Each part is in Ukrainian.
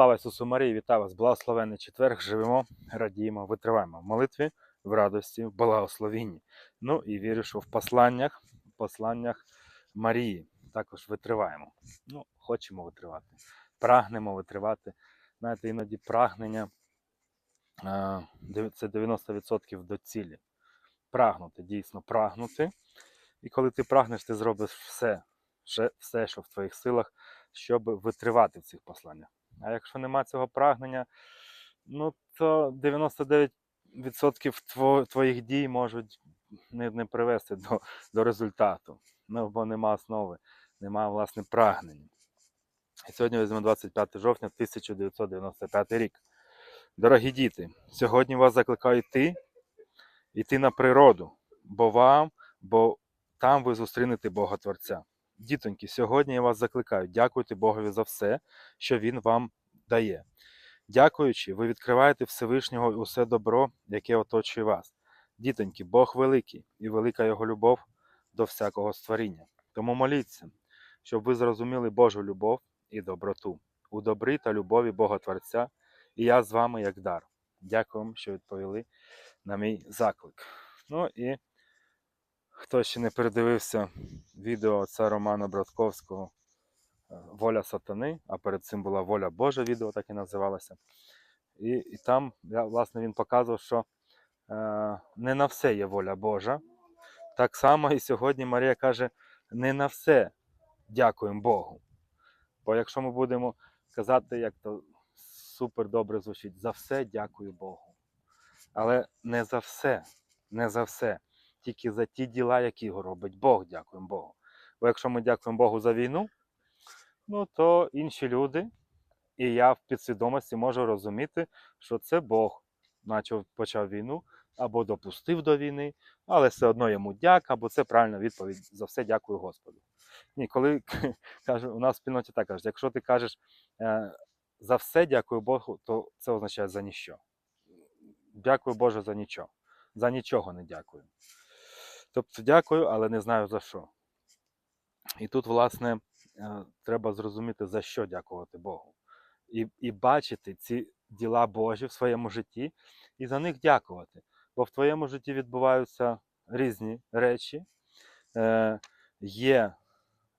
Слава Ісусу Марії, вітаю вас, благословенний четверг. Живемо, радіємо, витриваємо в молитві, в радості, в благословінні. Ну і вірю, що в посланнях, в посланнях Марії також витриваємо. Ну, хочемо витривати, прагнемо витривати. Знаєте, іноді прагнення це 90% до цілі. Прагнути, дійсно прагнути. І коли ти прагнеш, ти зробиш все, все, що в твоїх силах, щоб витривати в цих посланнях. А якщо нема цього прагнення, ну то 99% тво- твоїх дій можуть не, не привести до, до результату. Ну, бо нема основи, нема власне прагнення. І сьогодні візьмемо 25 жовтня 1995 рік. Дорогі діти, сьогодні вас закликаю йти, йти на природу, бо вам, бо там ви зустрінете Бога Творця. Дітоньки, сьогодні я вас закликаю, дякуйте Богові за все, що Він вам дає. Дякуючи, ви відкриваєте Всевишнього і усе добро, яке оточує вас. Дітоньки, Бог великий і велика Його любов до всякого створіння. Тому моліться, щоб ви зрозуміли Божу любов і доброту у добрі та любові Бога Творця, і я з вами як дар. Дякую вам, що відповіли на мій заклик. Ну і хто ще не передивився відео отця Романа Братковського е, Воля сатани, а перед цим була воля Божа, відео так і називалося. І, і там, я, власне, він показував, що е, не на все є воля Божа. Так само і сьогодні Марія каже: не на все дякуємо Богу. Бо якщо ми будемо казати, як то супер добре звучить, за все дякую Богу. Але не за все, не за все, тільки за ті діла, які робить Бог, дякуємо Богу. Бо якщо ми дякуємо Богу за війну, ну то інші люди, і я в підсвідомості можу розуміти, що це Бог почав, почав війну або допустив до війни, але все одно йому дяка, бо це правильна відповідь за все дякую Господу. Ні, коли каже, у нас в спільноті так кажуть, якщо ти кажеш е, за все дякую Богу, то це означає за ніщо. Дякую Боже за нічого. За нічого не дякую. Тобто дякую, але не знаю за що. І тут, власне, е, треба зрозуміти, за що дякувати Богу. І, і бачити ці діла Божі в своєму житті і за них дякувати. Бо в твоєму житті відбуваються різні речі, е, є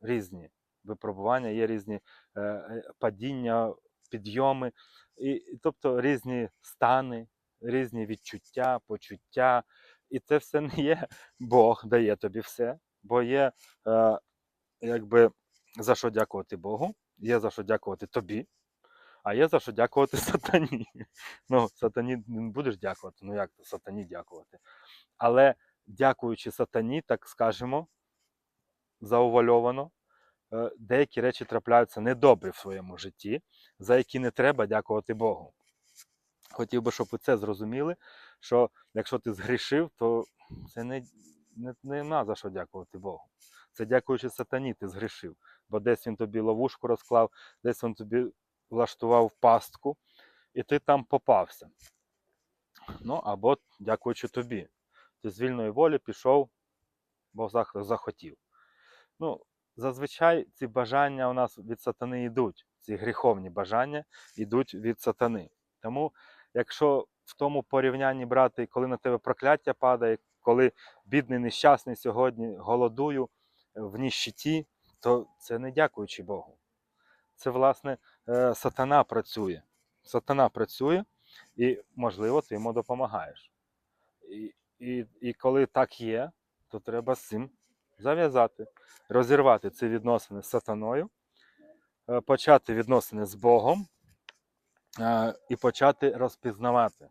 різні випробування, є різні е, е, падіння, підйоми, і, тобто різні стани, різні відчуття, почуття. І це все не є Бог дає тобі все, бо є е, якби за що дякувати Богу, є за що дякувати тобі, а є за що дякувати сатані. Ну, сатані не будеш дякувати, ну як сатані дякувати. Але дякуючи сатані, так скажемо, заувальовано, е, деякі речі трапляються недобрі в своєму житті, за які не треба дякувати Богу. Хотів би, щоб ви це зрозуміли, що якщо ти згрішив, то це не, не, нема за що дякувати Богу. Це дякуючи сатані, ти згрішив. Бо десь він тобі ловушку розклав, десь він тобі влаштував пастку, і ти там попався. Ну, або дякуючи тобі. Ти з вільної волі пішов, бо захотів. Ну, зазвичай ці бажання у нас від сатани йдуть. Ці гріховні бажання йдуть від сатани. Тому, якщо в тому порівнянні брати, коли на тебе прокляття падає, коли бідний нещасний сьогодні голодую в ніщиті, то це не дякуючи Богу. Це, власне, е, сатана працює. Сатана працює, і, можливо, ти йому допомагаєш. І, і, і коли так є, то треба з цим зав'язати, розірвати ці відносини з сатаною, е, почати відносини з Богом е, і почати розпізнавати,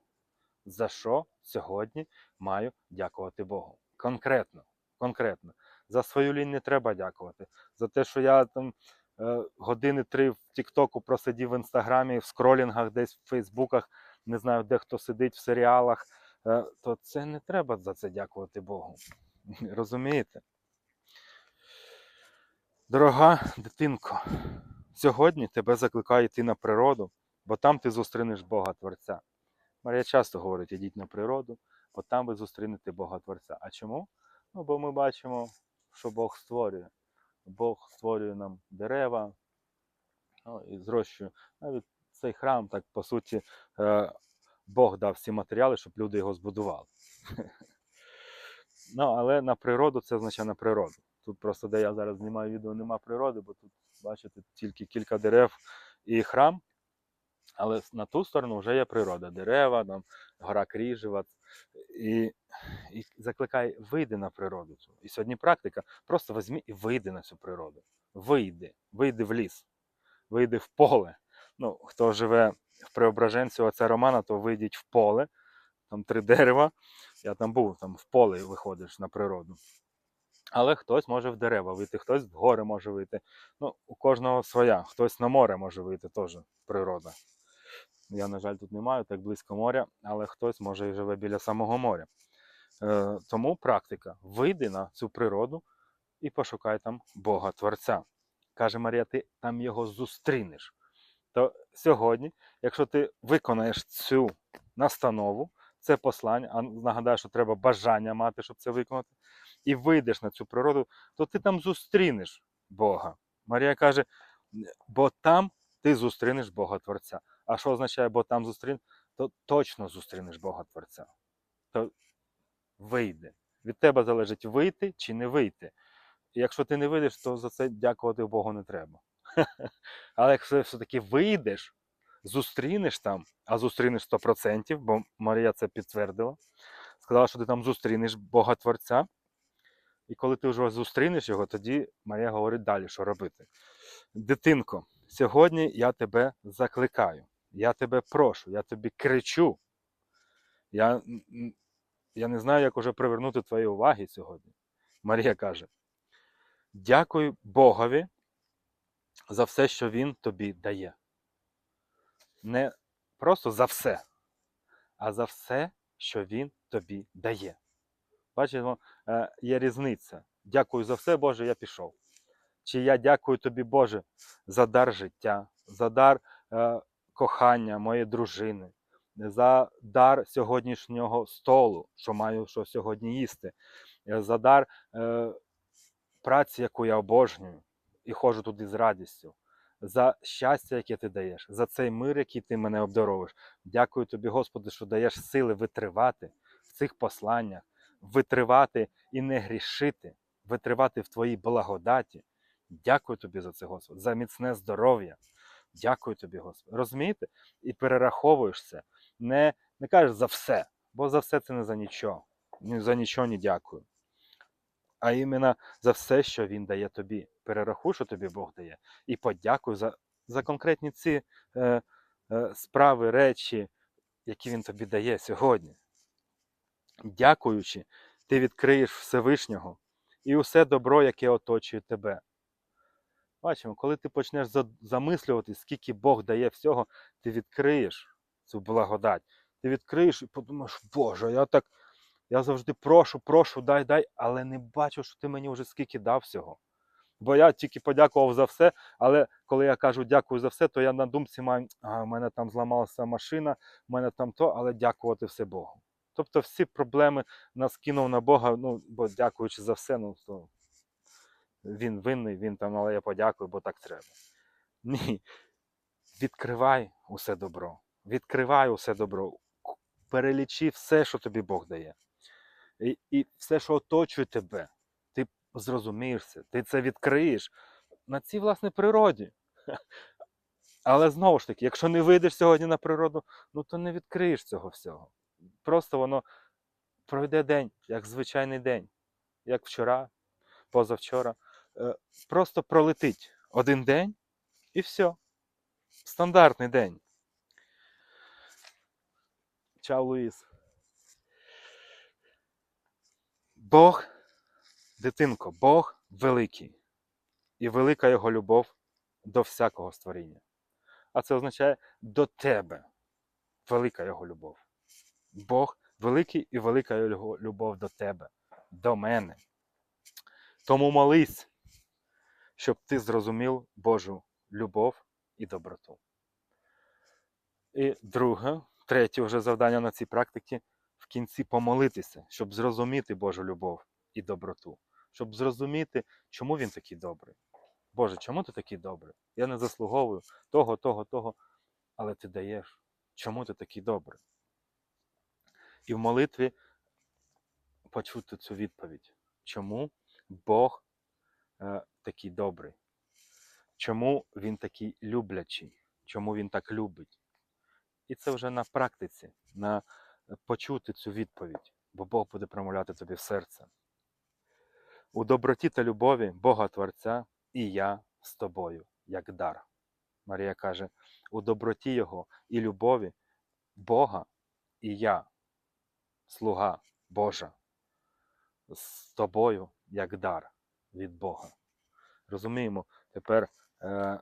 за що сьогодні маю дякувати Богу. Конкретно, конкретно. За свою лінь не треба дякувати. За те, що я там е, години три в Тіктоку просидів в інстаграмі, в скролінгах, десь в Фейсбуках, не знаю, де хто сидить в серіалах, е, то це не треба за це дякувати Богу. Розумієте? Дорога дитинко, сьогодні тебе закликаю йти на природу, бо там ти зустрінеш Бога Творця. Марія часто говорить, ідіть на природу, бо там ви зустрінете Бога Творця. А чому? Ну, бо ми бачимо, що Бог створює. Бог створює нам дерева ну, і зрощує навіть цей храм, так по суті, е, Бог дав всі матеріали, щоб люди його збудували. Ну, але на природу це означає на природу. Тут просто, де я зараз знімаю відео, нема природи, бо тут, бачите, тільки кілька дерев і храм. Але на ту сторону вже є природа. Дерева, там, гора Кріжева. І, і закликає, вийди на природу. цю. І сьогодні практика. Просто візьми і вийди на цю природу. Вийди, вийди в ліс, вийди в поле. Ну, хто живе в Преображенці, оце Романа, то вийдіть в поле, там три дерева. Я там був, там в поле виходиш на природу. Але хтось може в дерева вийти, хтось в гори може вийти. Ну, у кожного своя, хтось на море може вийти, теж природа. Я, на жаль, тут не маю так близько моря, але хтось може і живе біля самого моря. Е, тому практика: вийди на цю природу і пошукай там Бога Творця. Каже Марія, ти там його зустрінеш. То сьогодні, якщо ти виконаєш цю настанову, це послання, а нагадаю, що треба бажання мати, щоб це виконати, і вийдеш на цю природу, то ти там зустрінеш Бога. Марія каже, бо там ти зустрінеш Бога Творця. А що означає, бо там зустрінеш? То точно зустрінеш Бога Творця. То вийде. Від тебе залежить вийти чи не вийти. І якщо ти не вийдеш, то за це дякувати Богу не треба. Але якщо все-таки вийдеш, зустрінеш там, а зустрінеш 100%, бо Марія це підтвердила, сказала, що ти там зустрінеш Бога Творця. І коли ти вже зустрінеш його, тоді Марія говорить далі, що робити. Дитинко, сьогодні я тебе закликаю, я тебе прошу, я тобі кричу. Я, я не знаю, як уже привернути твої уваги сьогодні. Марія каже: Дякую Богові за все, що Він тобі дає. Не просто за все, а за все, що Він тобі дає. Бачимо, е, є різниця. Дякую за все, Боже, я пішов. Чи я дякую тобі, Боже, за дар життя, за дар е, кохання моєї дружини, за дар сьогоднішнього столу, що маю що сьогодні їсти, е, за дар е, праці, яку я обожнюю і ходжу туди з радістю, за щастя, яке ти даєш, за цей мир, який ти мене обдаровуєш. Дякую тобі, Господи, що даєш сили витривати в цих посланнях, витривати і не грішити, витривати в твоїй благодаті. Дякую тобі за це, Господи, за міцне здоров'я. Дякую тобі, Господи. Розумієте? І перераховуєш це. Не, не кажеш за все, бо за все це не за нічого. Ні за нічого не дякую. А іменно за все, що Він дає тобі. Перерахуй, що тобі Бог дає. І подякуй за, за конкретні ці е, е, справи, речі, які Він тобі дає сьогодні. Дякуючи, ти відкриєш Всевишнього і усе добро, яке оточує тебе. Бачимо, коли ти почнеш замислювати, скільки Бог дає всього, ти відкриєш цю благодать. Ти відкриєш і подумаєш, Боже, я так, я завжди прошу, прошу, дай, дай, але не бачу, що ти мені вже скільки дав всього. Бо я тільки подякував за все, але коли я кажу дякую за все, то я на думці маю, а в мене там зламалася машина, в мене там то, але дякувати все Богу. Тобто всі проблеми нас кинув на Бога, ну, бо дякуючи за все, ну то він винний, він там, але я подякую, бо так треба. Ні. Відкривай усе добро. Відкривай усе добро. Перелічи все, що тобі Бог дає. І, і все, що оточує тебе, ти зрозумієш це, ти це відкриєш на цій власній природі. Але знову ж таки, якщо не вийдеш сьогодні на природу, ну то не відкриєш цього всього. Просто воно пройде день, як звичайний день, як вчора, позавчора. Е, Просто пролетить один день і все. Стандартний день. Чао, Луїс. Бог, дитинко, Бог великий. І велика його любов до всякого створіння. А це означає до тебе. Велика його любов. Бог великий і велика його любов до тебе, до мене. Тому молись, щоб ти зрозумів Божу любов і доброту. І друге, третє вже завдання на цій практиці в кінці помолитися, щоб зрозуміти Божу любов і доброту, щоб зрозуміти, чому він такий добрий. Боже, чому ти такий добрий? Я не заслуговую того, того, того. але ти даєш. Чому ти такий добрий? І в молитві почути цю відповідь. Чому Бог е, такий добрий? Чому Він такий люблячий? Чому Він так любить? І це вже на практиці, на е, почути цю відповідь, бо Бог буде промовляти тобі в серце. У доброті та любові Бога Творця і я з тобою, як дар. Марія каже: у доброті Його і любові Бога і я, слуга Божа, з тобою, як дар від Бога. Розуміємо тепер е,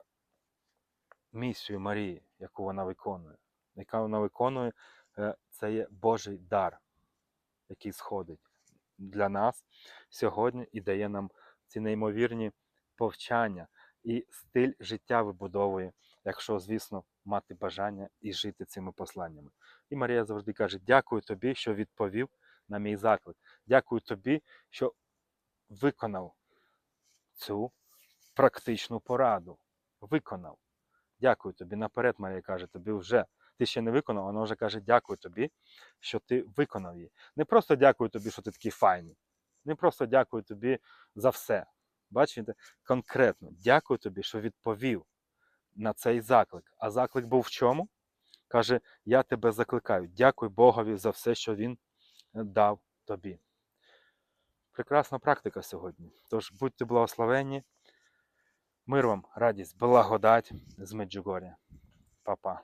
місію Марії, яку вона виконує. Яка вона виконує, е, це є Божий дар, який сходить для нас сьогодні і дає нам ці неймовірні повчання і стиль життя вибудовує, якщо, звісно, мати бажання і жити цими посланнями. І Марія завжди каже: Дякую тобі, що відповів на мій заклик. Дякую тобі, що виконав цю практичну пораду. Виконав. Дякую тобі. Наперед, Марія каже, тобі вже. Ти ще не виконав, вона вже каже, дякую тобі, що ти виконав її. Не просто дякую тобі, що ти такий файний. Не просто дякую тобі за все. Бачите, конкретно дякую тобі, що відповів на цей заклик. А заклик був в чому? Каже: Я тебе закликаю. Дякуй Богові за все, що Він е, дав тобі. Прекрасна практика сьогодні. Тож будьте благословенні. Мир вам, радість, благодать з Меджугоря. Па-па.